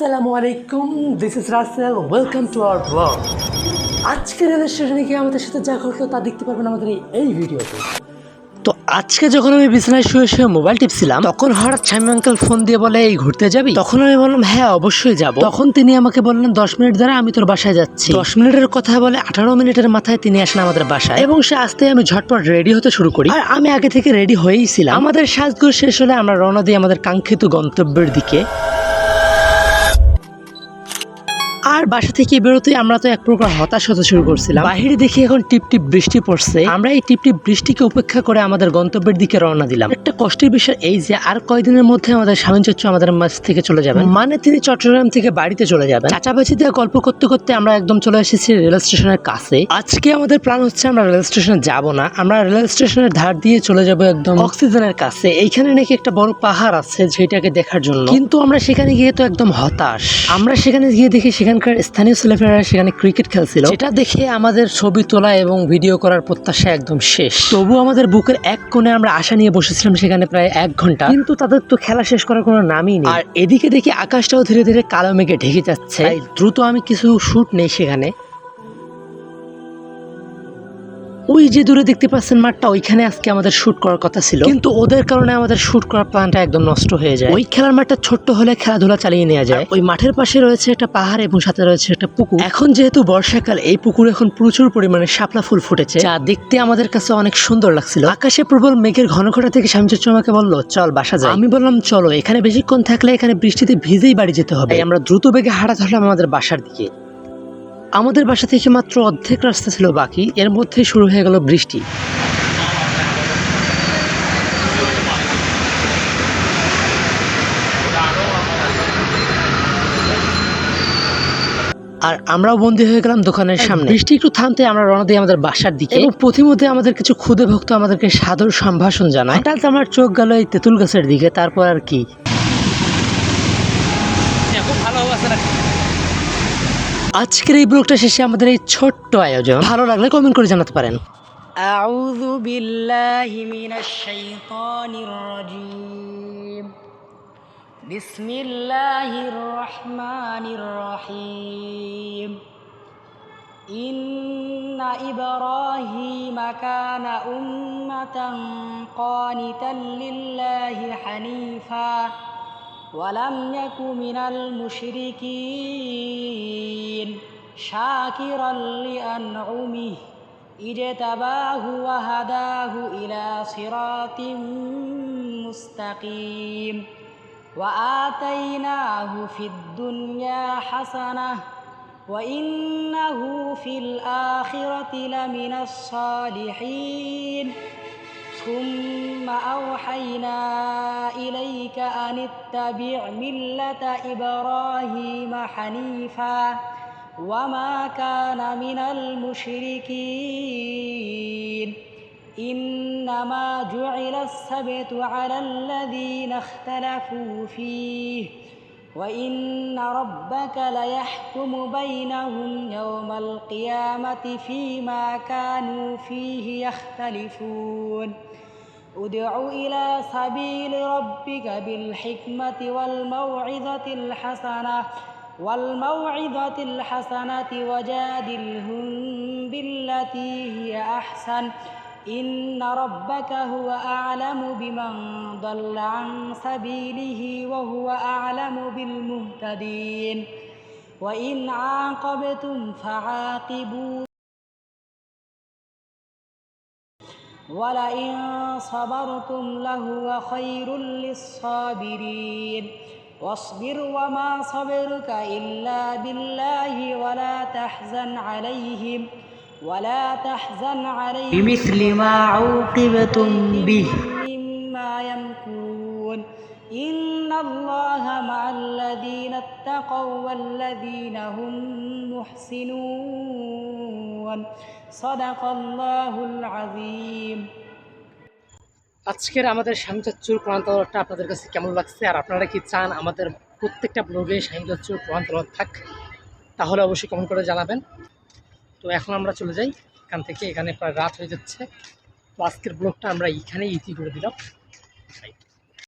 আসসালামু আলাইকুম this is Rasel welcome to our blog আজকে রেল স্টেশনে গিয়ে আমাদের সাথে যা ঘটলো তা দেখতে পারবেন আমাদের এই- ভিডিওতে। তো আজকে যখন আমি বিছানায় শুয়ে শুয়ে মোবাইল টিপছিলাম, তখন হঠাৎ স্বামী আঙ্কেল ফোন দিয়ে বলে, এই, ঘুরতে যাবি? তখন আমি বললাম হ্যাঁ অবশ্যই যাব। তখন তিনি আমাকে বললেন, দশ মিনিট দ্বারা আমি তোর বাসায় যাচ্ছি। দশ মিনিটের কথা বলে আঠারো মিনিটের মাথায় তিনি আসেন আমাদের বাসায় এবং সে আসতে আমি ঝটপট রেডি হতে শুরু করি। আর আমি আগে থেকে রেডি হয়েই ছিলাম। আমাদের সাজগোজ শেষ হলে আমরা রওনা দিই আমাদের কাঙ্ক্ষিত গন্তব্যের দিকে। আর বাসা থেকে বেরোতে আমরা তো এক প্রকার হতাশ হতে শুরু করছিলাম। বাহিরে দেখি এখন টিপ টিপ বৃষ্টি পড়ছে। আমরা এই টিপ টিপ বৃষ্টিকে উপেক্ষা করে আমাদের গন্তব্যের দিকে রওনা দিলাম। একটা কষ্টের বিষয় এই যে আর কয়দিনের মধ্যে আমাদের স্বামী চাচ্ছু আমাদের মাছ থেকে চলে যাবেন। মানে তিনি চট্টগ্রাম থেকে বাড়িতে চলে যাবেন। চাচাবাচি দিয়ে গল্প করতে করতে আমরা একদম চলে এসেছি রেল স্টেশনের কাছে। আজকে আমাদের প্ল্যান হচ্ছে আমরা রেল স্টেশনে যাব না। আমরা রেল স্টেশনের ধার দিয়ে চলে যাব একদম অক্সিজেনের কাছে। এইখানে নাকি একটা বড় পাহাড় আছে যেটাকে দেখার জন্য। কিন্তু আমরা সেখানে গিয়ে তো একদম হতাশ। আমরা সেখানে গিয়ে দেখি সেখানকার স্থানীয় ছেলেমেয়েরা সেখানে ক্রিকেট খেলছিল। যেটা দেখে আমাদের ছবি তোলা এবং ভিডিও করার প্রত্যাশা একদম শেষ। তবু আমাদের বুকের এক কোণে আমরা আশা নিয়ে বসেছিলাম সেখানে প্রায় এক ঘণ্টা। কিন্তু তাদের তো খেলা শেষ করার কোনো নামই নেই। আর এদিকে দেখি আকাশটাও ধীরে ধীরে কালো মেঘে ঢেকে যাচ্ছে। দ্রুত আমি কিছু শ্যুট নেই সেখানে। ওই যে দূরে দেখতে পাচ্ছেন মাঠটা, ওইখানে আজকে আমাদের শুট করার কথা ছিল। কিন্তু ওদের কারণে আমাদের শুট করার প্ল্যানটা একদম নষ্ট হয়ে যায়। ওই খেলার মাঠটা ছোট্ট হলে খেলাধুলা চালিয়ে নেওয়া যায়। ওই মাঠের পাশে রয়েছে একটা পাহাড় এবং সাথে রয়েছে একটা পুকুর। এখন যেহেতু বর্ষাকাল, এই পুকুরে এখন প্রচুর পরিমাণে শাপলা ফুল ফুটেছে, যা দেখতে আমাদের কাছে অনেক সুন্দর লাগছিল। আকাশে প্রবল মেঘের ঘন ঘটা থেকে স্বামী চাচু আমাকে বলল, চল বাসা যাই। আমি বললাম, চলো, এখানে বেশিক্ষণ থাকলে এখানে বৃষ্টিতে ভিজেই বাড়ি যেতে হবে। আমরা দ্রুত বেগে হাঁটা ধরলাম আমাদের বাসার দিকে। আমাদের বাসা থেকে মাত্র অর্ধেক রাস্তা ছিল বাকি এর মধ্যে শুরু হয়ে গেল বৃষ্টি। আর আমরাও বন্দী হয়ে গেলাম দোকানের সামনে। বৃষ্টি একটু থামতে আমরা রওনা দিই আমাদের বাসার দিকে। এবং পথিমধ্যে আমাদের কিছু ক্ষুদে ভক্ত আমাদেরকে সাদর সম্ভাষণ জানায়। হঠাৎ আমার চোখ গেল এই তেঁতুল গাছের দিকে তারপর আর কি? আজকের এই ব্লগটা শেষে আমাদের এই ছোট্ট আয়োজন ভালো লাগলে কমেন্ট করে জানাতে পারেন أعوذ بالله من الشيطان الرجيم بسم الله الرحمن الرحيم إن إبراهيم كان أمة قانتا لله حنيفا ولم يك من المشركين شاكرا لأنعمه اجتباه وهداه إلى صراط مستقيم. وآتيناه في الدنيا حسنة وإنه في الآخرة لمن الصالحين. ثم أوحينا إليك أن اتبع ملة إبراهيم حنيفا. وما كان من المشركين إنما جعل السبت على الذين اختلفوا فيه وإن ربك ليحكم بينهم يوم القيامة فيما كانوا فيه يختلفون ادع إلى سبيل ربك بالحكمة والموعظة الحسنة والموعظة الحسنة وجادلهم بالتي هي أحسن. إن ربك هو أعلم بمن ضل عن سبيله وهو أعلم بالمهتدين. وإن عاقبتم فعاقبوا. ولئن صبرتم لهو خير للصابرين. واصبر وما صبرك إلا بالله ولا تحزن عليهم ولا تحزن عليهم. بمثل ما عوقبتم به. مما يمكرون. إن الله مع الذين اتقوا والذين هم محسنون. صدق الله العظيم. আজকের আমাদের স্বামী চাচ্চুর কোরআন আপনাদের কাছে কেমন লাগছে? আর আপনারা কি চান আমাদের প্রত্যেকটা ব্লগে স্বামী চাচ্চুর কোরআন থাক, তাহলে অবশ্যই কমেন্ট করে জানাবেন। তো এখন আমরা চলে যাই। এখান থেকে এখানে প্রায় রাত হয়ে যাচ্ছে। তো আজকের ব্লগটা আমরা এখানেই ইতি করে দিলাম।